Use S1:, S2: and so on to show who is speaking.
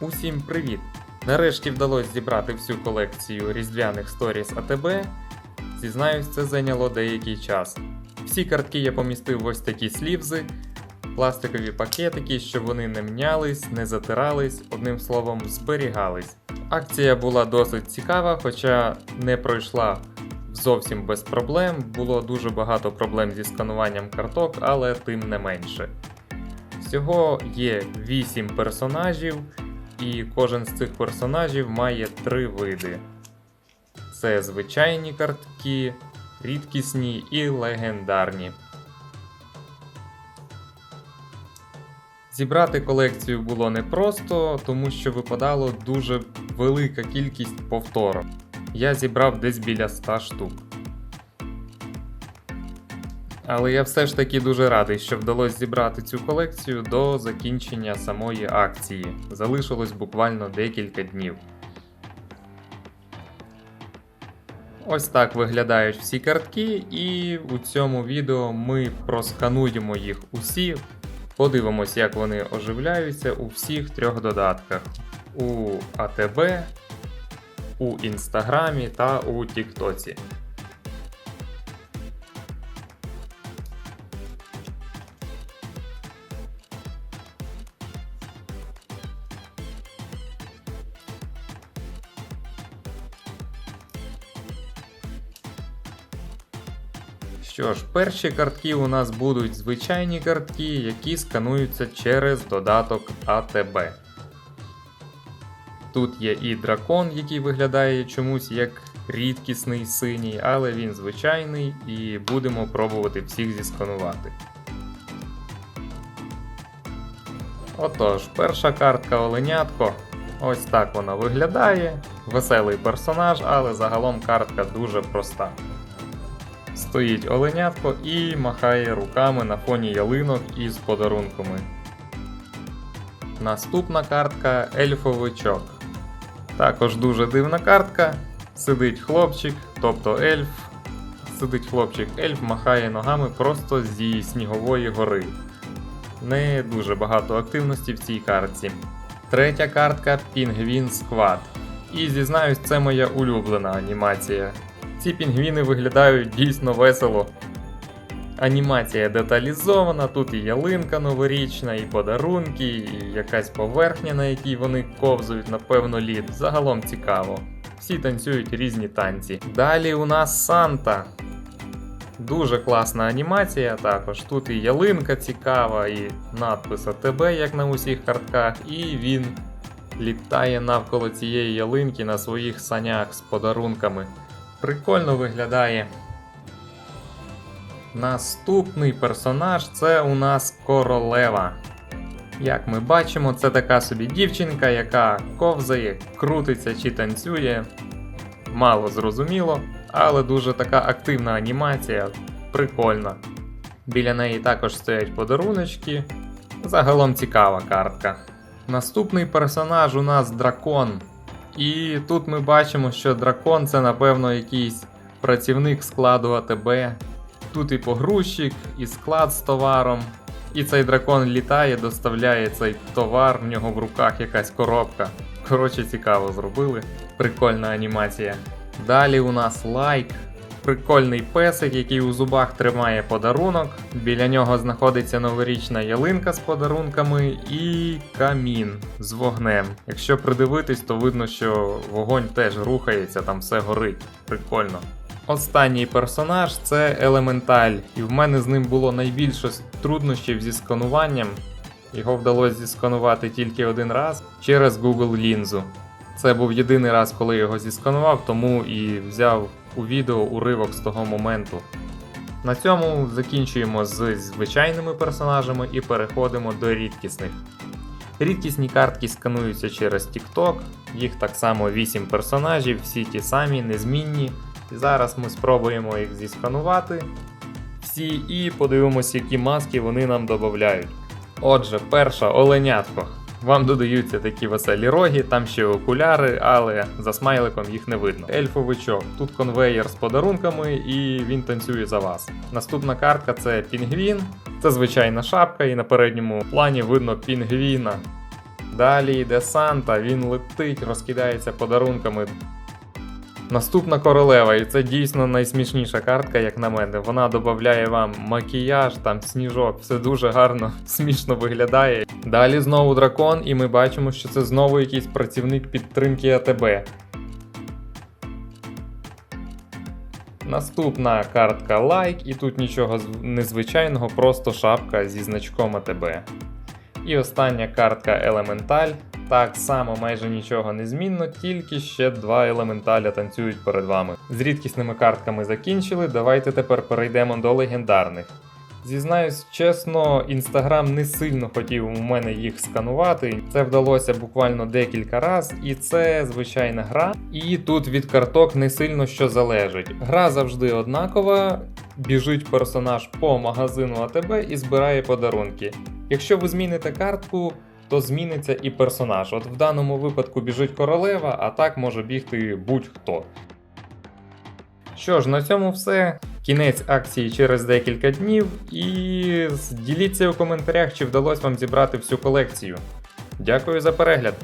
S1: Усім привіт! Нарешті вдалося зібрати всю колекцію різдвяних сторіс АТБ. Зізнаюсь, це зайняло деякий час. Всі картки я помістив в ось такі слівзи, пластикові пакетики, щоб вони не мнялись, не затирались, одним словом, зберігались. Акція була досить цікава, хоча не пройшла зовсім без проблем. Було дуже багато проблем зі скануванням карток, але тим не менше. Всього є 8 персонажів, і кожен з цих персонажів має три види: це звичайні картки, рідкісні і легендарні. Зібрати колекцію було непросто, тому що випадало дуже велика кількість повторок. Я зібрав десь біля 100 штук. Але я все ж таки дуже радий, що вдалося зібрати цю колекцію до закінчення самої акції. Залишилось буквально декілька днів. Ось так виглядають всі картки, і у цьому відео ми проскануємо їх усі, подивимось, як вони оживляються у всіх трьох додатках: у АТБ, у Інстаграмі та у Тіктоці. Що ж, перші картки у нас будуть звичайні картки, які скануються через додаток АТБ. Тут є і дракон, який виглядає чомусь як рідкісний синій, але він звичайний, і будемо пробувати всіх зісканувати. Отож, перша картка Оленятко. Ось так вона виглядає. Веселий персонаж, але загалом картка дуже проста. Стоїть оленятко і махає руками на фоні ялинок із подарунками. Наступна картка ельфовичок. Також дуже дивна картка. Сидить хлопчик, тобто ельф. Сидить хлопчик, ельф махає ногами просто зі снігової гори. Не дуже багато активності в цій картці. Третя картка Пінгвін Сквад. І зізнаюсь, це моя улюблена анімація. Ці пінгвіни виглядають дійсно весело. Анімація деталізована, тут і ялинка новорічна, і подарунки, і якась поверхня, на якій вони ковзують, напевно, лід. Загалом цікаво. Всі танцюють різні танці. Далі у нас Санта. Дуже класна анімація також. Тут і ялинка цікава, і надпис АТБ, як на усіх картках, і він літає навколо цієї ялинки на своїх санях з подарунками. Прикольно виглядає. Наступний персонаж це у нас королева. Як ми бачимо, це така собі дівчинка, яка ковзає, крутиться чи танцює. Мало зрозуміло, але дуже така активна анімація, прикольна. Біля неї також стоять подаруночки. Загалом цікава картка. Наступний персонаж у нас дракон. І тут ми бачимо, що дракон це, напевно, якийсь працівник складу АТБ. Тут і погрузчик, і склад з товаром. І цей дракон літає, доставляє цей товар, в нього в руках якась коробка. Коротше, цікаво зробили. Прикольна анімація. Далі у нас лайк. Прикольний песик, який у зубах тримає подарунок. Біля нього знаходиться новорічна ялинка з подарунками і камін з вогнем. Якщо придивитись, то видно, що вогонь теж рухається, там все горить. Прикольно. Останній персонаж це Елементаль, і в мене з ним було найбільше труднощів зі скануванням. Його вдалося зісканувати тільки один раз через Google лінзу. Це був єдиний раз, коли його зісканував, тому і взяв у відео уривок з того моменту. На цьому закінчуємо з звичайними персонажами і переходимо до рідкісних. Рідкісні картки скануються через TikTok, їх так само 8 персонажів, всі ті самі, незмінні. Зараз ми спробуємо їх зісканувати всі і подивимося, які маски вони нам додають. Отже, перша оленятко. Вам додаються такі веселі роги, там ще окуляри, але за смайликом їх не видно. Ельфовичок. Тут конвеєр з подарунками, і він танцює за вас. Наступна картка це пінгвін. Це звичайна шапка, і на передньому плані видно пінгвіна. Далі йде Санта, він летить, розкидається подарунками. Наступна королева, і це дійсно найсмішніша картка, як на мене. Вона додає вам макіяж, там сніжок, все дуже гарно, смішно виглядає. Далі знову дракон, і ми бачимо, що це знову якийсь працівник підтримки АТБ. Наступна картка лайк, і тут нічого незвичайного, просто шапка зі значком АТБ. І остання картка Елементаль. Так само майже нічого не змінно, тільки ще два елементаля танцюють перед вами. З рідкісними картками закінчили. Давайте тепер перейдемо до легендарних. Зізнаюсь чесно, інстаграм не сильно хотів у мене їх сканувати. Це вдалося буквально декілька разів, і це звичайна гра. І тут від карток не сильно що залежить. Гра завжди однакова. Біжить персонаж по магазину АТБ і збирає подарунки. Якщо ви зміните картку, то зміниться і персонаж. От в даному випадку біжить королева, а так може бігти будь-хто. Що ж, на цьому все. Кінець акції через декілька днів. І діліться у коментарях, чи вдалося вам зібрати всю колекцію. Дякую за перегляд!